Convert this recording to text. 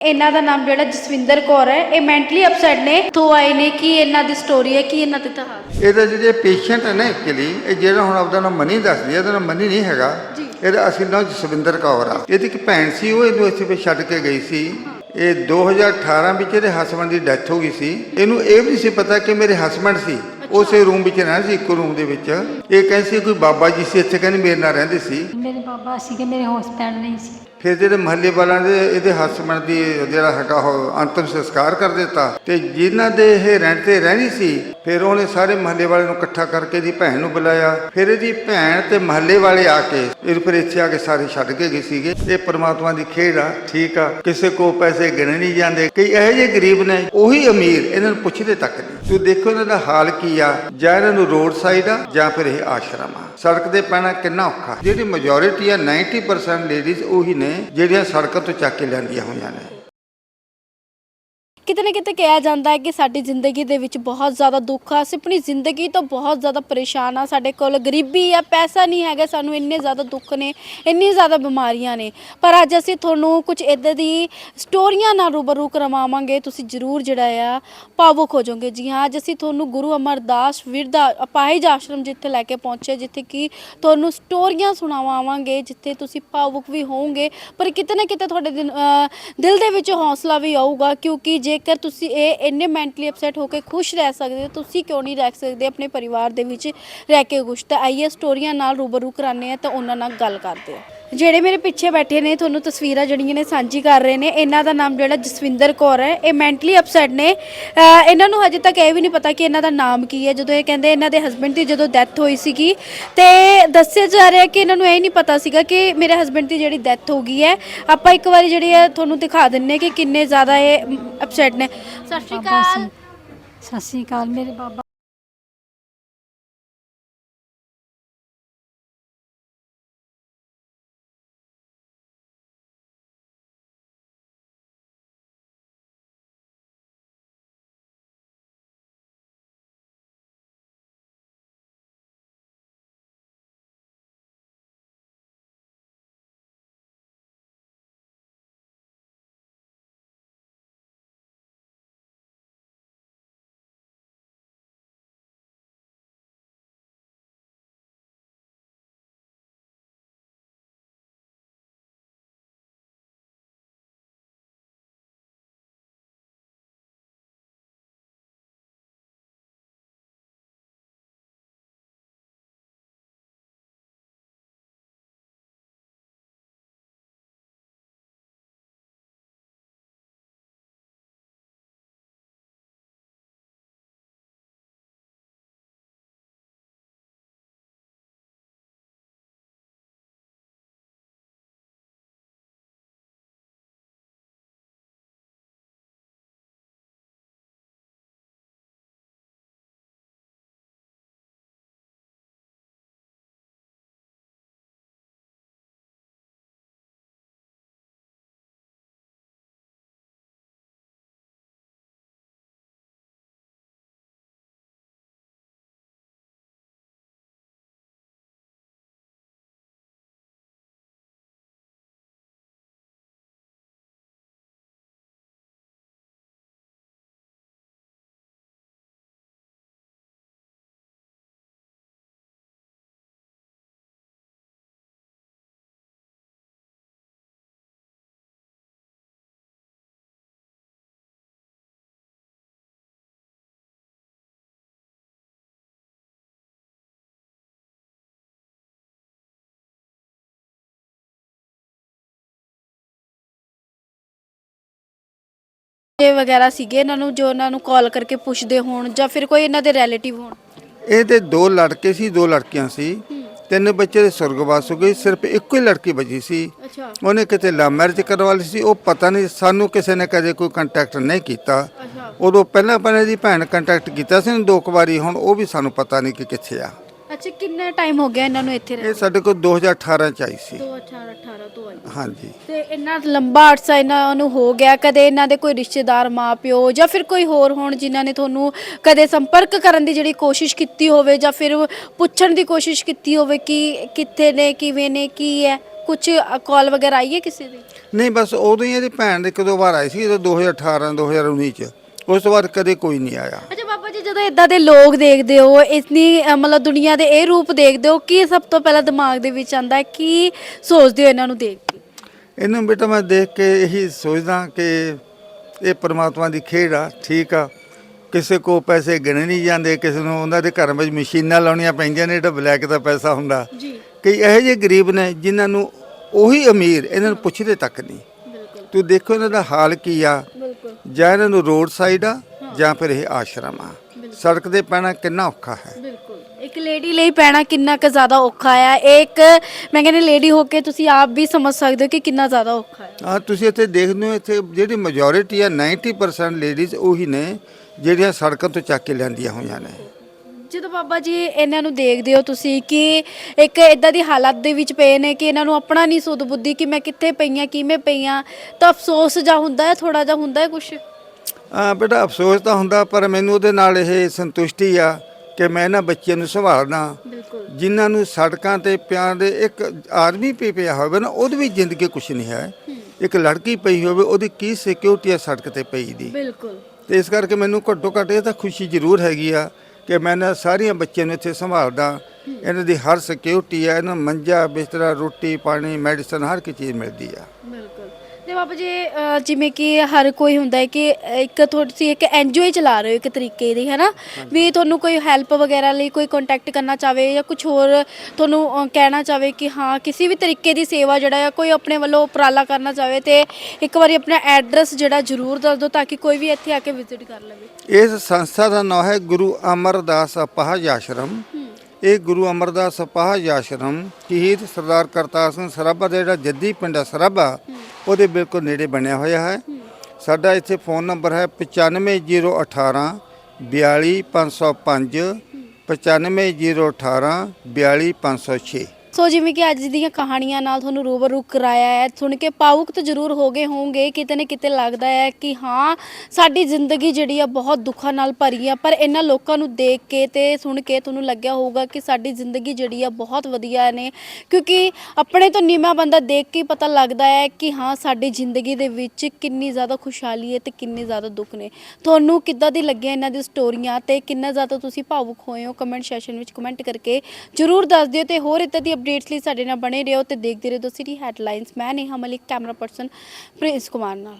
ਇਹਨਾਂ ਦਾ ਨਾਮ ਜਿਹੜਾ ਜਸਵਿੰਦਰ ਕੌਰ ਹੈ ਇਹ ਮੈਂਟਲੀ ਅਪਸੈਟ ਨੇ। ਤੋਂ ਆਏ ਨੇ ਕੀ ਇਹਨਾਂ ਦੀ ਸਟੋਰੀ ਹੈ ਕੀ ਇਹਨਾਂ ਦੇ ਇਤਿਹਾਸ ਇਹਦਾ ਜਿਹੜੇ ਪੇਸ਼ੈਂਟ ਹੈ ਨਾ ਐਕਚੁਅਲੀ ਇਹ ਜਿਹੜਾ ਹੁਣ ਆਪਦਾ ਨਾਮ ਮਨੀ ਦੱਸਦੀ ਹੈ ਇਹਦਾ ਨਾਮ ਮਨੀ ਨਹੀਂ ਹੈਗਾ। ਇਹਦਾ ਅਸਲ ਨਾਮ ਜਸਵਿੰਦਰ ਕੌਰ ਆ। ਇਹਦੀ ਇੱਕ ਭੈਣ ਸੀ ਉਹ ਇਹਨੂੰ ਇੱਥੇ ਫਿਰ ਛੱਡ ਕੇ ਗਈ ਸੀ। ਇਹ 2018 ਵਿੱਚ ਇਹਦੇ ਹਸਬੰਡ ਦੀ ਡੈਥ ਹੋ ਗਈ ਸੀ। ਇਹਨੂੰ ਇਹ ਵੀ ਨਹੀਂ ਸੀ ਪਤਾ ਕਿ ਮੇਰੇ ਹਸਬੰਡ ਸੀ। ਉਸੇ ਰੂਮ ਵਿੱਚ ਰਹਿੰਦੇ ਸੀ ਇੱਕੋ ਰੂਮ ਦੇ ਵਿੱਚ। ਇਹ ਕਹਿੰਦੇ ਸੀ ਕੋਈ ਬਾਬਾ ਜੀ ਸੀ ਇੱਥੇ ਕਹਿੰਦੇ ਮੇਰੇ ਨਾਲ ਰਹਿੰਦੇ ਸੀ। ਮੇਰੇ ਬਾਬਾ ਸੀਗੇ ਮੇਰੇ ਹਸਬੈਂਡ ਨਹੀਂ ਸੀ। ਫਿਰ ਜਿਹੜੇ ਮਹੱਲੇ ਵਾਲਿਆਂ ਦੇ ਇਹਦੇ ਹਸਬੰਡ ਦੀ ਜਿਹੜਾ ਹੈਗਾ ਉਹ ਅੰਤਮ ਸੰਸਕਾਰ ਕਰ ਦਿੱਤਾ ਤੇ ਜਿਨ੍ਹਾਂ ਦੇ ਇਹ ਰੈਂਟ ਤੇ ਰਹਿਣੀ ਸੀ, ਫਿਰ ਉਹਨੇ ਸਾਰੇ ਮਹੱਲੇ ਵਾਲਿਆਂ ਨੂੰ ਇਕੱਠਾ ਕਰਕੇ ਇਹਦੀ ਭੈਣ ਨੂੰ ਬੁਲਾਇਆ। ਫਿਰ ਇਹਦੀ ਭੈਣ ਤੇ ਮਹੱਲੇ ਵਾਲੇ ਆ ਕੇ ਇਹ ਫਿਰ ਇੱਥੇ ਆ ਕੇ ਸਾਰੇ ਛੱਡ ਕੇ ਗਏ ਸੀਗੇ। ਇਹ ਪਰਮਾਤਮਾ ਦੀ ਖੇਡ ਆ, ਠੀਕ ਆ। ਕਿਸੇ ਕੋ ਪੈਸੇ ਗਿਣੇ ਨਹੀਂ ਜਾਂਦੇ। ਕਈ ਇਹੋ ਜਿਹੇ ਗਰੀਬ ਨੇ, ਉਹੀ ਅਮੀਰ ਇਹਨਾਂ ਨੂੰ ਪੁੱਛਦੇ ਤੱਕ ਨਹੀਂ। ਤੂੰ ਦੇਖੋ ਇਹਨਾਂ ਦਾ ਹਾਲ ਕੀ ਆ। ਜਾਂ ਇਹਨਾਂ ਨੂੰ ਰੋਡ ਸਾਈਡ ਆ, ਜਾਂ ਫਿਰ ਇਹ ਆਸ਼ਰਮ ਆ। ਸੜਕ ਦੇ ਪੈਣਾ ਕਿੰਨਾ ਔਖਾ। ਜਿਹੜੀ ਮੈਜੋਰਿਟੀ ਆ 90% ਲੇਡੀਜ਼ ਉਹੀ ਨੇ, ਜਿਹੜੀਆਂ ਸੜਕਾਂ ਤੋਂ ਚੱਕ ਕੇ ਲੈਂਦੀਆਂ ਹੋਈਆਂ ਨੇ। ਕਿਤੇ ਨਾ ਕਿਤੇ ਕਿਹਾ ਜਾਂਦਾ ਹੈ ਕਿ ਸਾਡੀ ਜ਼ਿੰਦਗੀ ਦੇ ਵਿੱਚ ਬਹੁਤ ਜ਼ਿਆਦਾ ਦੁੱਖ ਆ। ਅਸੀਂ ਆਪਣੀ ਜ਼ਿੰਦਗੀ ਤੋਂ ਬਹੁਤ ਜ਼ਿਆਦਾ ਪਰੇਸ਼ਾਨ ਆ। ਸਾਡੇ ਕੋਲ ਗਰੀਬੀ ਆ, ਪੈਸਾ ਨਹੀਂ ਹੈਗਾ, ਸਾਨੂੰ ਇੰਨੇ ਜ਼ਿਆਦਾ ਦੁੱਖ ਨੇ, ਇੰਨੀ ਜ਼ਿਆਦਾ ਬਿਮਾਰੀਆਂ ਨੇ। ਪਰ ਅੱਜ ਅਸੀਂ ਤੁਹਾਨੂੰ ਕੁਝ ਇਦਾਂ ਦੀ ਸਟੋਰੀਆਂ ਨਾਲ ਰੂਬਰੂ ਕਰਵਾਵਾਂਗੇ। ਤੁਸੀਂ ਜ਼ਰੂਰ ਜਿਹੜਾ ਆ, ਭਾਵੁਕ ਹੋ ਜਾਓਗੇ। ਜੀ ਹਾਂ, ਅੱਜ ਅਸੀਂ ਤੁਹਾਨੂੰ ਗੁਰੂ ਅਮਰਦਾਸ ਵਿਰਦਾ ਅਪਾਹਿਜ ਆਸ਼ਰਮ ਜਿੱਥੇ ਲੈ ਕੇ ਪਹੁੰਚੇ, ਜਿੱਥੇ ਕਿ ਤੁਹਾਨੂੰ ਸਟੋਰੀਆਂ ਸੁਣਾਵਾਂਗੇ, ਜਿੱਥੇ ਤੁਸੀਂ ਭਾਵੁਕ ਵੀ ਹੋਵੋਗੇ। ਪਰ ਕਿਤੇ ਨਾ ਕਿਤੇ ਤੁਹਾਡੇ ਦਿਨ- ਦਿਲ ਦੇ ਵਿੱਚ ਹੌਸਲਾ ਵੀ ਆਊਗਾ, ਕਿਉਂਕਿ ਜੇ ਜੇਕਰ ਤੁਸੀਂ ਇਹ ਇੰਨੇ ਮੈਂਟਲੀ ਅਪਸੈਟ ਹੋ ਕੇ ਖੁਸ਼ ਰਹਿ ਸਕਦੇ ਹੋ, ਤੁਸੀਂ ਕਿਉਂ ਨਹੀਂ ਰਹਿ ਸਕਦੇ ਆਪਣੇ ਪਰਿਵਾਰ ਦੇ ਵਿੱਚ ਰਹਿ ਕੇ ਖੁਸ਼? ਤਾਂ ਆਈਏ ਸਟੋਰੀਆਂ ਨਾਲ ਰੂਬਰੂ ਕਰਾਉਂਦੇ ਆ ਤਾਂ ਉਹਨਾਂ ਨਾਲ ਗੱਲ ਕਰਦੇ ਆ ਜਿਹੜੇ ਮੇਰੇ ਪਿੱਛੇ ਬੈਠੇ ਨੇ ਤੁਹਾਨੂੰ ਤਸਵੀਰਾਂ ਜਿਹੜੀਆਂ ਨੇ ਸਾਂਝੀ ਕਰ ਰਹੇ ਨੇ ਇਹਨਾਂ ਦਾ ਨਾਮ ਜਿਹੜਾ ਜਸਵਿੰਦਰ ਕੌਰ ਹੈ ਇਹ ਮੈਂਟਲੀ ਅਪਸੈਟ ਨੇ। ਅਹ ਇਹਨਾਂ ਨੂੰ ਹਜੇ ਤੱਕ ਇਹ ਵੀ ਨਹੀਂ ਪਤਾ ਕਿ ਇਹਨਾਂ ਦਾ ਨਾਮ ਕੀ ਹੈ। ਜਦੋਂ ਇਹ ਕਹਿੰਦੇ ਇਹਨਾਂ ਦੇ ਹਸਬੰਡ ਦੀ ਜਦੋਂ ਡੈਥ ਹੋਈ ਸੀਗੀ ਤੇ ਦੱਸਿਆ ਜਾ ਰਿਹਾ ਕਿ ਇਹਨਾਂ ਨੂੰ ਇਹ ਨਹੀਂ ਪਤਾ ਸੀਗਾ ਕਿ ਮੇਰੇ ਹਸਬੰਡ ਦੀ ਜਿਹੜੀ ਡੈਥ ਹੋ ਗਈ ਹੈ। ਆਪਾਂ ਇੱਕ ਵਾਰੀ ਜਿਹੜੀ ਹੈ ਤੁਹਾਨੂੰ ਦਿਖਾ ਦਿੰਨੇ ਕਿ ਕਿੰਨੇ ਜ਼ਿਆਦਾ ਇਹ ਅਪਸੈਟ ਨੇ। ਸਤਿ ਸ਼੍ਰੀ ਬਾਬਾ ਅਕਾਲ। ਸਤਿ ਸ਼੍ਰੀ ਅਕਾਲ ਮੇਰੇ ਬਾਬਾ ਇਹ ਵਗੈਰਾ ਸੀਗੇ ਇਹਨਾਂ ਨੂੰ ਜੋ ਇਹਨਾਂ ਨੂੰ ਕਾਲ ਕਰਕੇ ਪੁੱਛਦੇ ਹੋਣ ਜਾਂ ਫਿਰ ਕੋਈ ਇਹਨਾਂ ਦੇ ਰਿਲੇਟਿਵ ਹੋਣ? ਇਹਦੇ ਦੋ ਲੜਕੇ ਸੀ ਦੋ ਲੜਕੀਆਂ ਸੀ। ਤਿੰਨ ਬੱਚੇ ਦੇ ਸੁਰਗਵਾਸ ਹੋ ਗਏ ਸਿਰਫ ਇੱਕੋ ਹੀ ਲੜਕੀ ਬਚੀ ਸੀ। ਅੱਛਾ। ਉਹਨੇ ਕਿਤੇ ਲਵ ਮੈਰਿਜ ਕਰਵਾ ਲਈ ਸੀ ਉਹ ਪਤਾ ਨਹੀਂ ਸਾਨੂੰ ਕਿਸੇ ਨੇ ਕਦੇ ਕੋਈ ਕੰਟੈਕਟ ਨਹੀਂ ਕੀਤਾ। ਅੱਛਾ। ਉਦੋਂ ਪਹਿਲਾਂ ਪਹਿਲਾਂ ਦੀ ਭੈਣ ਕੰਟੈਕਟ ਕੀਤਾ ਸੀ ਦੋ ਕੁ ਵਾਰੀ ਹੁਣ ਉਹ ਵੀ ਸਾਨੂੰ ਪਤਾ ਨਹੀਂ ਕਿ ਕਿੱਥੇ ਆ। ਅੱਛਾ ਕਿੰਨਾ ਟਾਈਮ ਹੋ ਗਿਆ ਇਹਨਾਂ ਨੂੰ ਇੱਥੇ ਇਹ ਸਾਡੇ ਕੋਲ 2018 ਚ ਆਈ ਸੀ। 2018 ਤੋਂ ਆਈ। ਹਾਂਜੀ। ਤੇ ਇੰਨਾ ਲੰਬਾ ਅਰਸਾ ਇਹਨਾਂ ਨੂੰ ਹੋ ਗਿਆ ਕਦੇ ਇਹਨਾਂ ਦੇ ਕੋਈ ਰਿਸ਼ਤੇਦਾਰ ਮਾਪਿਓ ਜਾਂ ਫਿਰ ਕੋਈ ਹੋਰ ਹੋਣ ਜਿਨ੍ਹਾਂ ਨੇ ਤੁਹਾਨੂੰ ਕਦੇ ਸੰਪਰਕ ਕਰਨ ਦੀ ਜਿਹੜੀ ਕੋਸ਼ਿਸ਼ ਕੀਤੀ ਹੋਵੇ ਜਾਂ ਫਿਰ ਪੁੱਛਣ ਦੀ ਕੋਸ਼ਿਸ਼ ਕੀਤੀ ਹੋਵੇ ਕਿ ਕਿੱਥੇ ਨੇ ਕਿਵੇਂ ਨੇ ਕੀ ਹੈ? ਕੁਝ ਕਾਲ ਵਗੈਰਾ ਆਈ ਹੈ ਕਿਸੇ ਦੀ? ਨਹੀਂ ਬਸ ਉਦੋਂ ਹੀ ਇਹਦੀ ਭੈਣ ਦੇ ਇੱਕ ਦੋ ਵਾਰ ਆਈ ਸੀ ਜਦੋਂ 2018 2019 ਚ। ਉਸ ਤੋਂ ਬਾਅਦ ਕਦੇ ਕੋਈ ਨਹੀਂ ਆਇਆ। ਅੱਛਾ ਬਾਬਾ ਜੀ ਜਦੋਂ ਇਦਾਂ ਦੇ ਲੋਕ ਦੇਖਦੇ ਹੋ ਇਤਨੀ ਅ, ਮਤਲਬ ਦੁਨੀਆ ਦੇ ਇਹ ਰੂਪ ਦੇਖਦੇ ਹੋ ਕੀ ਸਭ ਤੋਂ ਪਹਿਲਾਂ ਦਿਮਾਗ ਦੇ ਵਿੱਚ ਆਂਦਾ ਹੈ? ਕੀ ਸੋਚਦੇ ਹੋ ਇਹਨਾਂ ਨੂੰ ਦੇਖ ਕੇ? ਇਹਨੂੰ ਬੇਟਾ ਮੈਂ ਦੇਖ ਕੇ ਇਹੀ ਸੋਚਦਾ ਕਿ ਇਹ ਪ੍ਰਮਾਤਮਾ ਦੀ ਖੇਡ ਆ ਠੀਕ ਆ। ਕਿਸੇ ਕੋ ਪੈਸੇ ਗਿਣੇ ਨਹੀਂ ਜਾਂਦੇ ਕਿਸੇ ਨੂੰ ਉਹਨਾਂ ਦੇ ਘਰਾਂ ਵਿੱਚ ਮਸ਼ੀਨਾਂ ਲਾਉਣੀਆਂ ਪੈਂਦੀਆਂ ਨੇ ਜਿਹੜਾ ਬਲੈਕ ਦਾ ਪੈਸਾ ਹੁੰਦਾ। ਜੀ। ਕਈ ਇਹੋ ਜਿਹੇ ਗਰੀਬ ਨੇ ਜਿਨ੍ਹਾਂ ਨੂੰ ਉਹੀ ਅਮੀਰ ਇਹਨਾਂ ਨੂੰ ਪੁੱਛਦੇ ਤੱਕ ਨਹੀਂ। ਬਿਲਕੁਲ। ਤੂੰ ਦੇਖੋ ਇਹਨਾਂ ਦਾ ਹਾਲ ਕੀ ਆ ਜਾਂ ਇਹਨਾਂ ਨੂੰ ਰੋਡ ਸਾਈਡ ਆ ਜਾਂ ਫਿਰ ਇਹ ਆਸ਼ਰਮ ਆ। ਸੜਕ ਤੇ ਪੈਣਾ ਕਿੰਨਾ ਔਖਾ ਹੈ? ਬਿਲਕੁਲ। ਇੱਕ ਲੇਡੀ ਲਈ ਪੈਣਾ ਕਿੰਨਾ ਕੁ ਜ਼ਿਆਦਾ ਔਖਾ ਆ? ਇੱਕ ਮੈਂ ਕਹਿੰਦੀ ਲੇਡੀ ਹੋ ਕੇ ਤੁਸੀਂ ਆਪ ਵੀ ਸਮਝ ਸਕਦੇ ਹੋ ਕਿ ਕਿੰਨਾ ਜ਼ਿਆਦਾ ਔਖਾ ਹੈ। ਆ ਤੁਸੀਂ ਇੱਥੇ ਦੇਖਦੇ ਹੋ ਇੱਥੇ ਜਿਹੜੀ ਮੈਜੋਰਿਟੀ ਆ 90% ਲੇਡੀਜ਼ ਉਹੀ ਨੇ ਜਿਹੜੀਆਂ ਸੜਕਾਂ ਤੋਂ ਚੱਕ ਕੇ ਲਿਆਂਦੀਆਂ ਹੋਈਆਂ ਨੇ। ਜਦੋਂ ਬਾਬਾ ਜੀ ਇਹਨਾਂ ਨੂੰ ਦੇਖਦੇ ਹੋ ਤੁਸੀਂ ਕਿ ਇੱਕ ਇਦਾਂ ਦੀ ਹਾਲਤ ਦੇ ਵਿੱਚ ਪਏ ਨੇ ਕਿ ਇਹਨਾਂ ਨੂੰ ਆਪਣਾ ਨਹੀਂ ਸੁਧ ਬੁੱਧੀ ਕਿ ਮੈਂ ਕਿੱਥੇ ਪਈਆਂ ਕਿਵੇਂ ਪਈਆਂ? ਤਾਂ ਅਫਸੋਸ ਜਾਂ ਹੁੰਦਾ ਹੈ ਥੋੜਾ ਜਿਹਾ ਹੁੰਦਾ ਹੈ ਕੁਝ ਆ ਬੇਟਾ ਅਫਸੋਸ ਤਾਂ ਹੁੰਦਾ ਪਰ ਮੈਨੂੰ ਉਹਦੇ ਨਾਲ ਇਹ ਸੰਤੁਸ਼ਟੀ ਆ ਕਿ ਮੈਂ ਇਹਨਾਂ ਬੱਚਿਆਂ ਨੂੰ ਸੰਭਾਲਣਾ। ਜਿਨ੍ਹਾਂ ਨੂੰ ਸੜਕਾਂ ਤੇ ਪਿਆਂ ਦੇ ਇੱਕ ਆਦਮੀ ਪਈ ਪਿਆ ਹੋਵੇ ਨਾ ਉਹਦੀ ਵੀ ਜ਼ਿੰਦਗੀ ਕੁਛ ਨਹੀਂ ਹੈ। ਇੱਕ ਲੜਕੀ ਪਈ ਹੋਵੇ ਉਹਦੀ ਕੀ ਸਿਕਿਉਰਿਟੀ ਆ ਸੜਕ ਤੇ ਪਈ ਦੀ। ਬਿਲਕੁਲ। ਤੇ ਇਸ ਕਰਕੇ ਮੈਨੂੰ ਘੱਟੋ ਘੱਟ ਇਹ ਤਾਂ ਖੁਸ਼ੀ ਜ਼ਰੂਰ ਹੈਗੀ ਆ ਕਿ ਮੈਂ ਇਹਨਾਂ ਸਾਰੀਆਂ ਬੱਚਿਆਂ ਨੂੰ ਇੱਥੇ ਸੰਭਾਲਦਾ। ਇਹਨਾਂ ਦੀ ਹਰ ਸਿਕਿਉਰਿਟੀ ਹੈ, ਇਹਨਾਂ ਨੂੰ ਮੰਜਾ, ਬਿਸਤਰਾ, ਰੋਟੀ, ਪਾਣੀ ਮੈਡੀਸਨ ਹਰ ਇੱਕ ਚੀਜ਼ ਮਿਲਦੀ ਆ। ਬਾਬਾ ਜੀ ਜਿਵੇਂ ਕਿ ਹਰ ਕੋਈ ਹੁੰਦਾ ਹੈ ਕਿ ਇੱਕ ਤੁਸੀਂ ਇੱਕ ਐਨਜੀਓ ਹੀ ਚਲਾ ਰਹੇ ਹੋ ਇੱਕ ਤਰੀਕੇ ਦੀ ਹੈ ਨਾ ਵੀ ਤੁਹਾਨੂੰ ਕੋਈ ਹੈਲਪ ਵਗੈਰਾ ਲਈ ਕੋਈ ਕੰਟੈਕਟ ਕਰਨਾ ਚਾਵੇ ਜਾਂ ਕੁਝ ਹੋਰ ਤੁਹਾਨੂੰ ਕਹਿਣਾ ਚਾਵੇ ਕਿ ਹਾਂ ਕਿਸੇ ਵੀ ਤਰੀਕੇ ਦੀ ਸੇਵਾ ਜਿਹੜਾ ਹੈ ਕੋਈ ਆਪਣੇ ਵੱਲੋਂ ਉਪਰਾਲਾ ਕਰਨਾ ਚਾਵੇ ਤੇ ਇੱਕ ਵਾਰੀ ਆਪਣਾ ਐਡਰੈਸ ਜਿਹੜਾ ਜ਼ਰੂਰ ਦੱਸ ਦਿਓ ਤਾਂ ਕਿ ਕੋਈ ਵੀ ਇੱਥੇ ਆ ਕੇ ਵਿਜ਼ਿਟ ਕਰ ਲਵੇ। ਇਸ ਸੰਸਥਾ ਦਾ ਨਾਮ ਹੈ ਗੁਰੂ ਅਮਰਦਾਸ ਅਪਾਹਜ ਆਸ਼ਰਮ। ਇਹ ਗੁਰੂ ਅਮਰਦਾਸ ਅਪਾਹਜ ਆਸ਼ਰਮ ਸ਼ਹੀਦ ਸਰਦਾਰ ਕਰਤਾਰ ਸਿੰਘ ਸਰਾਭਾ ਦਾ ਜਿਹੜਾ ਜੱਦੀ ਪਿੰਡ ਹੈ ਸਰਾਭਾ ਉਹਦੇ ਬਿਲਕੁਲ ਨੇੜੇ ਬਣਿਆ ਹੋਇਆ ਹੈ। ਸਾਡਾ ਇੱਥੇ ਫੋਨ ਨੰਬਰ ਹੈ 95018 42505 95018 42506 ਸੋ ਜਿਵੇਂ ਕਿ ਅੱਜ ਦੀਆਂ ਕਹਾਣੀਆਂ ਨਾਲ ਤੁਹਾਨੂੰ ਰੂਬਰੂ ਕਰਾਇਆ ਹੈ, ਸੁਣ ਕੇ ਭਾਵੁਕ ਤਾਂ ਜ਼ਰੂਰ ਹੋ ਗਏ ਹੋਵੋਗੇ ਕਿਤੇ ਨਾ ਕਿਤੇ ਲੱਗਦਾ ਹੈ ਕਿ ਹਾਂ, ਸਾਡੀ ਜ਼ਿੰਦਗੀ ਜਿਹੜੀ ਆ ਬਹੁਤ ਦੁੱਖਾਂ ਨਾਲ ਭਰੀ ਆ, ਪਰ ਇਹਨਾਂ ਲੋਕਾਂ ਨੂੰ ਦੇਖ ਕੇ ਤੇ ਸੁਣ ਕੇ ਤੁਹਾਨੂੰ ਲੱਗਿਆ ਹੋਊਗਾ ਕਿ ਸਾਡੀ ਜ਼ਿੰਦਗੀ ਜਿਹੜੀ ਆ ਬਹੁਤ ਵਧੀਆ ਨੇ, ਕਿਉਂਕਿ ਆਪਣੇ ਤੋਂ ਨੀਵਾਂ ਬੰਦਾ ਦੇਖ ਕੇ ਪਤਾ ਲੱਗਦਾ ਹੈ ਕਿ ਹਾਂ, ਸਾਡੀ ਜ਼ਿੰਦਗੀ ਦੇ ਵਿੱਚ ਕਿੰਨੀ ਜ਼ਿਆਦਾ ਖੁਸ਼ਹਾਲੀ ਹੈ ਤੇ ਕਿੰਨੇ ਜ਼ਿਆਦਾ ਦੁੱਖ ਨੇ। ਤੁਹਾਨੂੰ ਕਿੱਦਾਂ ਦੀ ਲੱਗਿਆ ਇਹਨਾਂ ਦੀ ਸਟੋਰੀਆਂ ਤੇ ਕਿੰਨਾ ਜ਼ਿਆਦਾ ਤੁਸੀਂ ਭਾਵੁਕ ਹੋਏ ਹੋ? ਕਮੈਂਟ ਸੈਸ਼ਨ ਵਿੱਚ ਕਮੈਂਟ ਕਰਕੇ ਜਰੂਰ ਦੱਸ ਦਿਓ ਤੇ ਹੋਰ ਇੱਦਾਂ ਦੀ ਅਪਡੇਟਸ ਲਈ ਸਾਡੇ ਨਾਲ ਬਣੇ ਰਹੋ ਤੇ ਦੇਖਦੇ ਰਹੋ ਸਿਟੀ ਹੈਡਲਾਈਨਸ ਮੈਂ ਨੇਹਾ ਮਲਿਕ, ਕੈਮਰਾ ਪਰਸਨ ਪ੍ਰਿੰਸ ਕੁਮਾਰ ਨਾਲ।